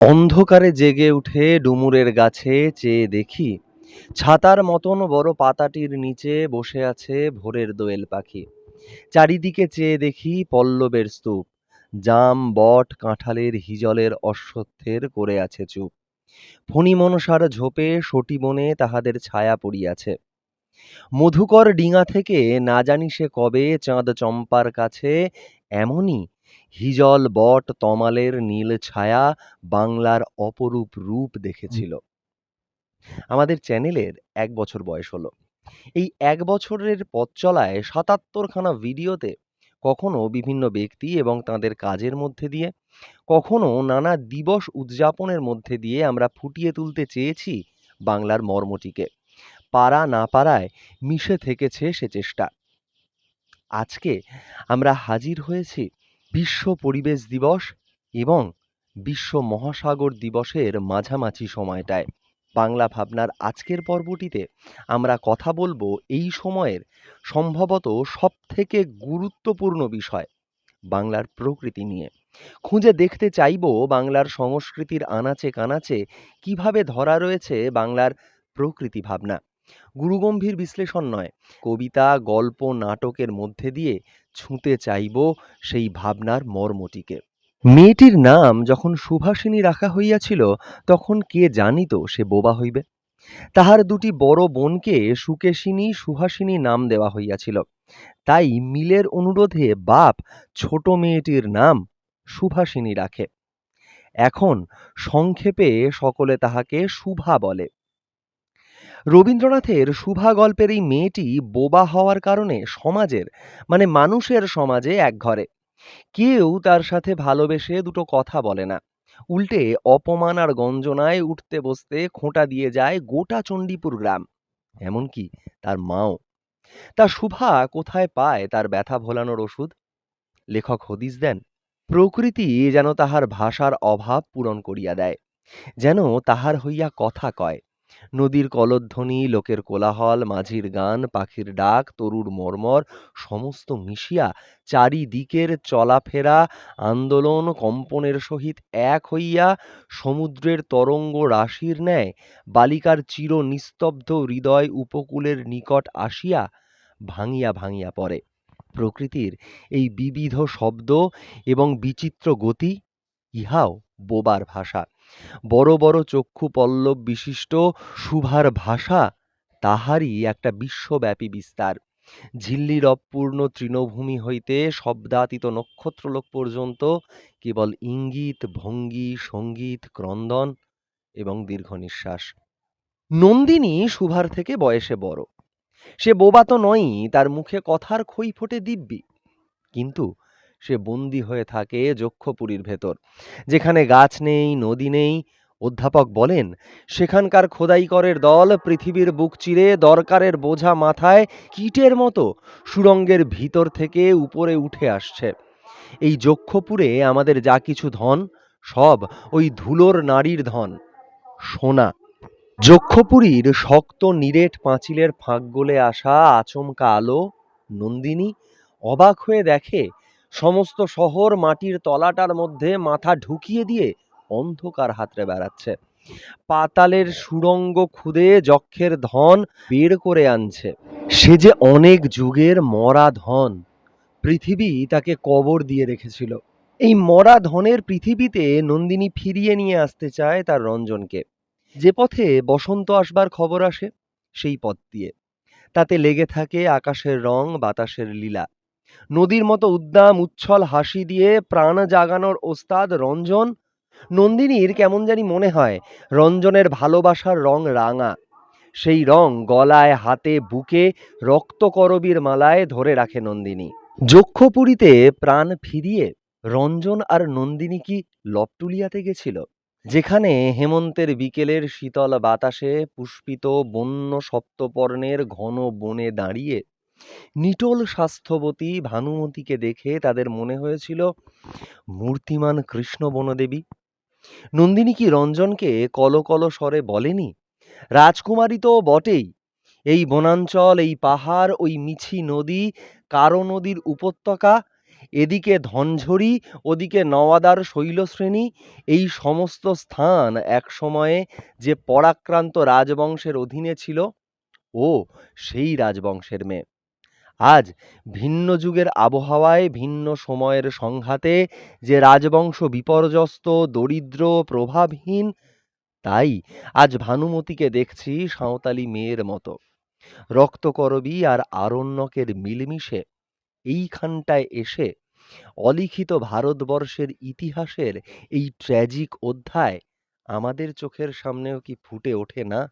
অন্ধকারে জেগে উঠে ডুমুরের গাছে চেয়ে দেখি, ছাতার মতন বড় পাতাটির নিচে বসে আছে ভোরের দোয়েল পাখি। চারিদিকে চেয়ে দেখি পল্লবের স্তূপ, জাম বট কাঁঠালের হিজলের অশ্বত্থের করে আছে চুপ। ফণি মনসার ঝোপে সটি বনে তাহাদের ছায়া পড়িয়াছে। মধুকর ডিঙা থেকে না জানি সে কবে চাঁদ চম্পার কাছে, এমনই হিজল বট তমালের নীল ছায়া বাংলার অপরূপ রূপ দেখেছিল। আমাদের চ্যানেলের এক বছর বয়স হলো। এই এক বছরের পথ চলায় সাতাত্তরখানা ভিডিওতে কখনো বিভিন্ন ব্যক্তি এবং তাদের কাজের মধ্যে দিয়ে কখনো নানা দিবস উদযাপনের মধ্যে দিয়ে আমরা ফুটিয়ে তুলতে চেয়েছি বাংলার মর্মটিকে। পারা না পারায় মিশে থেকেছে সে চেষ্টা। আজকে আমরা হাজির হয়েছি বিশ্ব পরিবেশ দিবস এবং বিশ্ব মহাসাগর দিবসের মাঝামাঝি সময়টায়। বাংলা ভাবনার আজকের পর্বটিতে আমরা কথা বলব এই সময়ের সম্ভবত সবথেকে গুরুত্বপূর্ণ বিষয়, বাংলার প্রকৃতি নিয়ে। খুঁজে দেখতে চাইব বাংলার সংস্কৃতির আনাচে কানাচে কীভাবে ধরা রয়েছে বাংলার প্রকৃতি ভাবনা। গুরুগম্ভীর বিশ্লেষণ নয়। কবিতা, গল্প, নাটকের মধ্যে দিয়ে ছুঁতে চাইব সেই ভাবনার মর্মটিকে। মেয়েটির নাম যখন সুভাষিনী রাখা হইয়াছিল, তখন কে জানিত সে বোবা হইবে? তাহার দুটি বড় বোনকে সুকেশিনী সুহাসিনী নাম দেওয়া হইয়াছিল। তাই মিলের অনুরোধে বাপ ছোট মেয়েটির নাম সুভাষিনী রাখে। এখন সংক্ষেপে সকলে তাহাকে শুভা বলে। রবীন্দ্রনাথের শুভা গল্পের এই মেয়েটি বোবা হওয়ার কারণে সমাজের মানে মানুষের সমাজে একঘরে কেউ তার সাথে ভালোবেসে দুটো কথা বলে না। উল্টে অপমান আর গঞ্জনায় উঠতে বসতে খোঁটা দিয়ে যায় গোটা চণ্ডীপুর গ্রাম। এমনকি তার মাও। তা শুভা কোথায় পায় তার ব্যথা ভোলানোর ওষুধ? লেখক হদিস দেন, প্রকৃতি যেন তাহার ভাষার অভাব পূরণ করিয়া দেয়, যেন তাহার হইয়া কথা কয়। নদীর কলধ্বনি, লোকের কোলাহল, মাঝির গান, পাখির ডাক, তরুর মর্মর, সমস্ত মিশিয়া চারিদিকের চলাফেরা, আন্দোলন কম্পনের সহিত এক হইয়া সমুদ্রের তরঙ্গ রাশির ন্যায় বালিকার চির নিস্তব্ধ হৃদয় উপকূলের নিকট আসিয়া ভাঙিয়া ভাঙিয়া পড়ে। প্রকৃতির এই বিবিধ শব্দ এবং বিচিত্র গতি ইহাও বোবার ভাষা। বড় বড় চক্ষু পল্লব বিশিষ্ট শুভার ভাষা তাহারই একটা বিশ্বব্যাপী বিস্তার। ঝিল্লির অপূর্ণ তৃণভূমি হইতে শব্দাতীত নক্ষত্রলোক পর্যন্ত কেবল ইঙ্গিত, ভঙ্গি, সংগীত, ক্রন্দন এবং দীর্ঘ নিঃশ্বাস। নন্দিনী শুভার থেকে বয়সে বড়। সে বোবা তো নয়ই, তার মুখে কথার খই ফোটে দিব্যি। কিন্তু সে বন্দী হয়ে থাকে যক্ষপুরীর ভেতর। যেখানে গাছ নেই, নদী নেই, অধ্যাপক বলেন, সেখানকার খোদাইকরের দল পৃথিবীর বুক চিরে দরকারের বোঝা মাথায় কীটের মতো সুরঙ্গের ভিতর থেকে উপরে উঠে আসছে। এই যক্ষপুরে আমাদের যা কিছু ধন, সব ওই ধুলোর নারীর ধন, সোনা। যক্ষপুরীর শক্ত নিরেট পাঁচিলের ফাঁক গলে আসা আচমকা আলো নন্দিনী অবাক হয়ে দেখে সমস্ত শহর মাটির তলাটার মধ্যে মাথা ঢুকিয়ে দিয়ে অন্ধকার হাতড়ে বেড়াচ্ছে। পাতালের সুড়ঙ্গ খুদে যক্ষের ধন বের করে আনছে। সে যে অনেক যুগের মরা ধন, পৃথিবী তাকে কবর দিয়ে রেখেছিল। এই মরা ধনের পৃথিবীতে নন্দিনী ফিরিয়ে নিয়ে আসতে চায় তার রঞ্জনকে। যে পথে বসন্ত আসবার খবর আসে, সেই পথ দিয়ে। তাতে লেগে থাকে আকাশের রং, বাতাসের লীলা। নদীর মতো উদ্দাম, উচ্ছল হাসি দিয়ে প্রাণ জাগানোর ওস্তাদ রঞ্জন। নন্দিনীর কেমন জানি মনে হয়, রঞ্জনের ভালোবাসার রং রাঙা। সেই রং গলায়, হাতে, বুকে রক্তকরবীর মালায় ধরে রাখে নন্দিনী। যক্ষপুরীতে প্রাণ ফিরিয়ে রঞ্জন আর নন্দিনী কি লপটুলিয়াতে গেছিল? যেখানে হেমন্তের বিকেলের শীতল বাতাসে পুষ্পিত বন্য সপ্তপর্ণের ঘন বনে দাঁড়িয়ে নিটোল স্বাস্থ্যবতী ভানুমতিকে দেখে তাদের মনে হয়েছিল, মূর্তিমান কৃষ্ণ বনদেবী, নন্দিনী কি রঞ্জনকে কলকল স্বরে বলেনি? রাজকুমারী তো বটেই, এই বনাঞ্চল, এই পাহাড়, ওই মিছি নদী, কারও নদীর উপত্যকা, এদিকে ধনঝরি ওদিকে নওয়াদার শৈলশ্রেণী, এই সমস্ত স্থান একসময়ে যে পরাক্রান্ত রাজবংশের অধীনে ছিল, ও সেই রাজবংশের মেয়ে। আজ ভিন্ন যুগের আবহাওয়ায়, ভিন্ন সময়ের সংঘাতে যে রাজবংশ বিপর্যস্ত, দরিদ্র, প্রভাবহীন, তাই আজ ভানুমতিকে দেখছি সাঁওতালি মেয়ের মতো। রক্তকরবী আর আরণ্যকের মিলমিশে এইখানটায় এসে অলিখিত ভারতবর্ষের ইতিহাসের এই ট্র্যাজিক অধ্যায় আমাদের চোখের সামনেও কি ফুটে ওঠে না?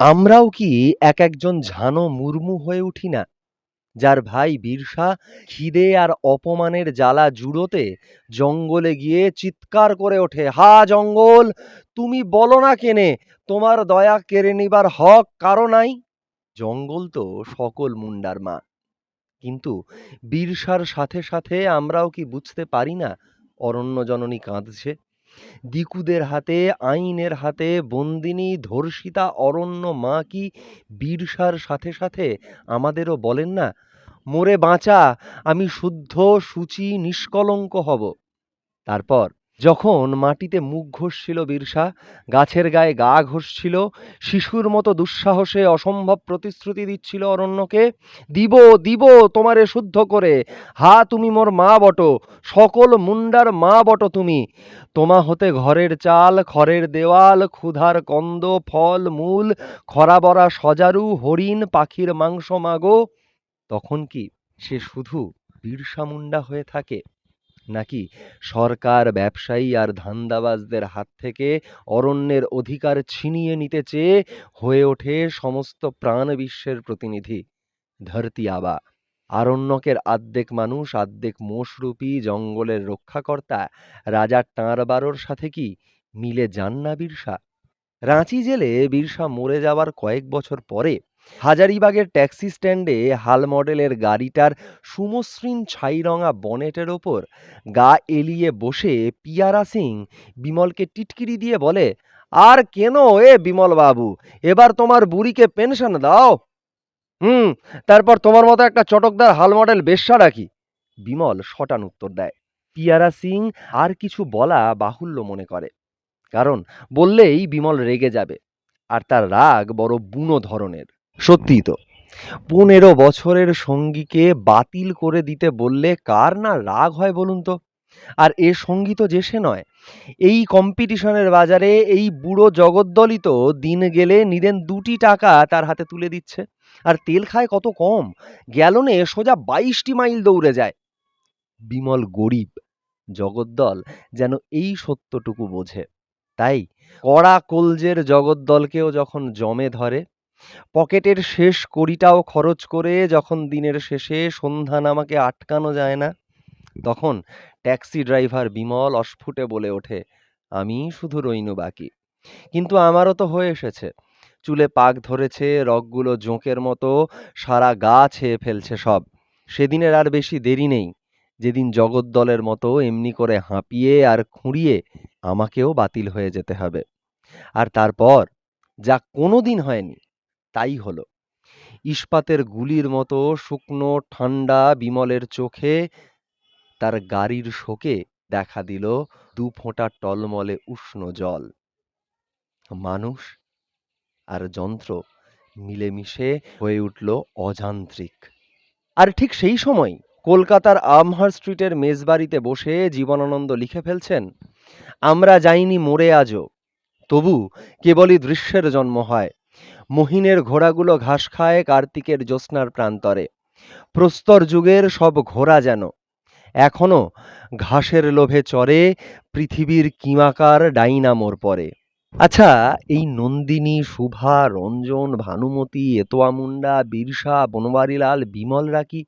আমরাও কি এক একজন ঝানো মুর্মু হয়ে উঠি না? যার ভাই বীরসা খিদে আর অপমানের জ্বালা জুড়োতে জঙ্গলে গিয়ে চিৎকার করে ওঠে, হা জঙ্গল, তুমি বলো না কেনে, তোমার দয়া কেড়ে নিবার হক কারও নাই? জঙ্গল তো সকল মুন্ডার মা। কিন্তু বীরসার সাথে সাথে আমরাও কি বুঝতে পারি না? অরণ্য জননী কাঁদছে। দিকুদের হাতে, আইনের হাতে, বন্দিনী, ধর্ষিতা, অরণ্য মা কি বীরসার সাথে সাথে আমাদেরও বলেন না, মোরে বাঁচা, আমি শুদ্ধ, সূচি, নিষ্কলঙ্ক হব। তারপর যখন মাটিতে মুখ ঘষছিল বীরসা, গাছের গায়ে গা ঘষছিল, শিশুর মতো দুঃসাহসে অসম্ভব প্রতিশ্রুতি দিচ্ছিল অরণ্যকে, দিব দিব তোমারে শুদ্ধ করে, হা তুমি মোর মা বটো, সকল মুন্ডার মা বটো তুমি, তোমা হতে ঘরের চাল, খড়ের দেওয়াল, ক্ষুধার কন্দ, ফল, মূল খরাবরা সজারু, হরিণ, পাখির মাংস মাগো। তখন কি সে শুধু বিরসা মুন্ডা হয়ে থাকে? নাকি সরকার, ব্যবসায়ী আর ধান্দাবাজদের হাত থেকে অরণ্যের অধিকার ছিনিয়ে নিতে চেয়ে হয়ে ওঠে সমস্ত প্রাণ বিশ্বের প্রতিনিধি। ধরতি আবা, আরণ্যকের আদ্যেক মানুষ আদ্যেক মোষরূপী, জঙ্গলের রক্ষাকর্তা, রাজা টাঁড়বারোর সাথে কি মিলে যান না বীরসা? রাঁচি জেলে বীরসা মরে যাওয়ার কয়েক বছর পরে হাজারিবাগের ট্যাক্সি স্ট্যান্ডে হাল মডেলের গাড়িটার সুমসৃণ ছাইরঙা বনেটের ওপর গা এলিয়ে বসে পিয়ারা সিং বিমলকে টিটকিরি দিয়ে বলে, আর কেন এ বিমল বাবু এবার তোমার বুড়িকে পেনশন দাও। হুম, তারপর তোমার মতো একটা চটকদার হাল মডেল বেশ্যা রাখি। বিমল শটান উত্তর দেয়। পিয়ারা সিং আর কিছু বলা বাহুল্য মনে করে, কারণ বললেই বিমল রেগে যাবে, আর তার রাগ বড় বুনো ধরনের। সত্যিই তো। পনেরো বছরের সঙ্গীকে বাতিল করে দিতে বললে কার না রাগ হয় বলুন তো? আর এ সঙ্গী তো যে সে নয়। এই কম্পিটিশনের বাজারে এই বুড়ো জগদ্দলই তো দিন গেলে নিদেন দুটি টাকা তার হাতে তুলে দিচ্ছে। আর তেল খায় কত কম? গ্যালনে সোজা বাইশটি মাইল দৌড়ে যায়। বিমল গরিব, জগদ্দল যেন এই সত্যটুকু বোঝে। তাই কড়া কলজের জগদ্দলকেও যখন জমে ধরে পকেটের শেষ কড়িটাও খরচ করে যখন দিনের শেষে সন্ধ্যা নামাকে আটকানো যায় না, তখন ট্যাক্সি ড্রাইভার বিমল অস্ফুটে বলে ওঠে, আমি শুধু রইনু বাকি। কিন্তু আমারও তো হয়ে এসেছে। চুলে পাক ধরেছে, রগগুলো জোঁকের মতো, সারা গা ছেয়ে ফেলছে সব। সেদিনের আর বেশি দেরি নেই। যেদিন জগদ্দলের মতো এমনি করে হাঁপিয়ে আর খুঁড়িয়ে আমাকেও বাতিল হয়ে যেতে হবে। আর তারপর, যা কোনোদিন হয়নি তাই হলো। ইস্পাতের গুলির মতো শুকনো, ঠান্ডা বিমলের চোখে তার গাড়ির শোকে দেখা দিল দু ফোঁটা টলমলে উষ্ণ জল। মানুষ আর যন্ত্র মিলেমিশে হয়ে উঠল অযান্ত্রিক। আর ঠিক সেই সময় কলকাতার আমহার স্ট্রিটের মেজবাড়িতে বসে জীবনানন্দ লিখে ফেলছেন, আমরা যাইনি মরে আজও, তবু কেবলই দৃশ্যের জন্ম হয় মহিনের ঘোড়াগুলো ঘাস খায় কার্তিকের জ্যোৎস্নার প্রান্তরে। প্রস্তর যুগের সব ঘোড়া যেন। এখনও ঘাসের লোভে চড়ে পৃথিবীর কিমাকার ডাইনামোর পরে। আচ্ছা এই নন্দিনী শুভা রঞ্জন, ভানুমতি এতোয়ামুন্ডা বীরসা, বনবারিলাল বিমলরা কি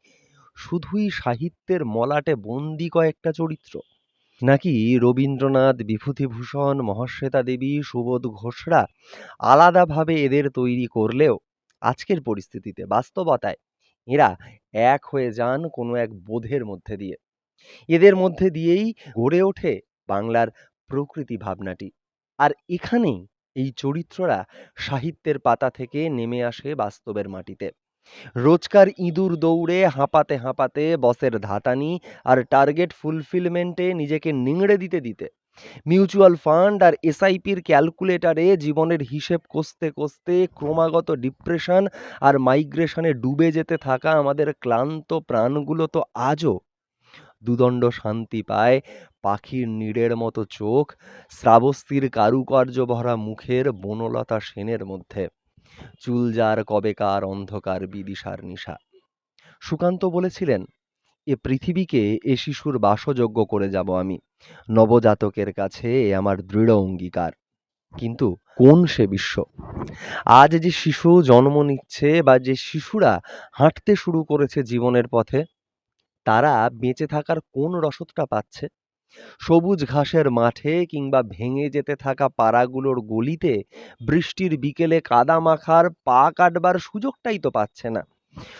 শুধুই সাহিত্যের মলাটে বন্দি কয়েকটা চরিত্র? নাকি রবীন্দ্রনাথ, বিভূতিভূষণ মহাশ্বেতা দেবী সুবোধ ঘোষরা আলাদাভাবে এদের তৈরি করলেও আজকের পরিস্থিতিতে বাস্তবতায় এরা এক হয়ে যান কোনো এক বোধের মধ্যে দিয়ে। এদের মধ্যে দিয়েই গড়ে ওঠে বাংলার প্রকৃতি ভাবনাটি। আর এখানেই এই চরিত্ররা সাহিত্যের পাতা থেকে নেমে আসে বাস্তবের মাটিতে। রোজকার ইঁদুর দৌড়ে হাঁপাতে হাঁপাতে বসের ধাতানি আর টার্গেট ফুলফিলমেন্টে নিজেকে নিংড়ে দিতে দিতে। মিউচুয়াল ফান্ড আর এসআইপির ক্যালকুলেটরে জীবনের হিসেব কষতে কষতে ক্রমাগত ডিপ্রেশন আর মাইগ্রেশনে ডুবে যেতে থাকা আমাদের ক্লান্ত প্রাণগুলো তো আজও দুদণ্ড শান্তি পায় পাখির নীড়ের মতো চোখ শ্রাবস্তির কারুকার্য ভরা মুখের বনলতা সেনের মধ্যে। চুল যার কবেকার অন্ধকার বিদিশার নিশা। সুকান্ত বলেছিলেন, এ পৃথিবীকে এ শিশুর বাসযোগ্য করে যাব আমি। নবজাতকের কাছে এ আমার দৃঢ় অঙ্গীকার। কিন্তু কোন সে বিশ্ব? আজ যে শিশু জন্ম নিচ্ছে বা যে শিশুরা হাঁটতে শুরু করেছে জীবনের পথে, তারা বেঁচে থাকার কোন রসদটা পাচ্ছে? সবুজ ঘাসের মাঠে কিংবা ভেঙে যেতে থাকা পাড়াগুলোর গলিতে বৃষ্টির বিকেলে কাদা মাখার পা কাটবার সুযোগটাই তো পাচ্ছে না।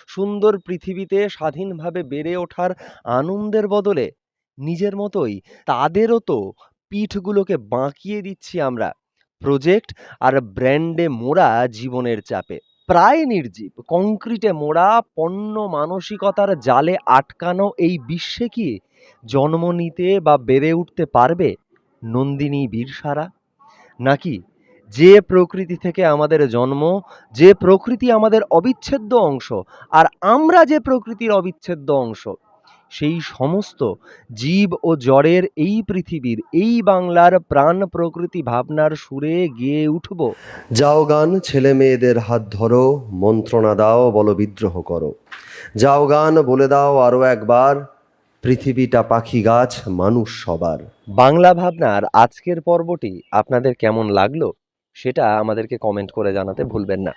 সুন্দর পৃথিবীতে স্বাধীনভাবে বেড়ে ওঠার আনন্দের বদলে নিজের মতোই তাদেরও তো পিঠগুলোকে বাঁকিয়ে দিচ্ছি আমরা। প্রজেক্ট আর ব্র্যান্ডে মোড়া জীবনের চাপে। প্রায় নির্জীব। কংক্রিটে মোড়া পণ্য মানসিকতার জালে আটকানো এই বিশ্বে কি জন্ম নিতে বা বেড়ে উঠতে পারবে নন্দিনী বীরসারা? নাকি যে প্রকৃতি থেকে আমাদের জন্ম, যে প্রকৃতি আমাদের অবিচ্ছেদ্য অংশ, আর আমরা যে প্রকৃতির অবিচ্ছেদ্য অংশ সেই সমস্ত জীব ও জড়ের এই পৃথিবীর এই বাংলার প্রাণ প্রকৃতি ভাবনার সুরে গেয়ে উঠব। যাও গান ছেলে মেয়েদের হাত ধরো মন্ত্রণা দাও বলো বিদ্রোহ করো। যাও গান বলে দাও আরও একবার পৃথিবীটা পাখি গাছ মানুষ সবার। বাংলা ভাবনার আজকের পর্বটি আপনাদের কেমন লাগল সেটা আমাদেরকে কমেন্ট করে জানাতে ভুলবেন না।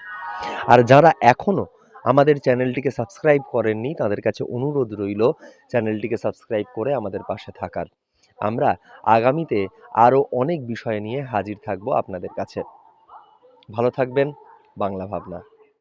আর যারা এখনও আমাদের চ্যানেলটিকে সাবস্ক্রাইব করেননি, তাদের কাছে অনুরোধ রইল চ্যানেলটিকে সাবস্ক্রাইব করে আমাদের পাশে থাকার। আমরা আগামীতে আরও অনেক বিষয় নিয়ে হাজির থাকব আপনাদের কাছে। ভালো থাকবেন, বাংলা ভাবনা।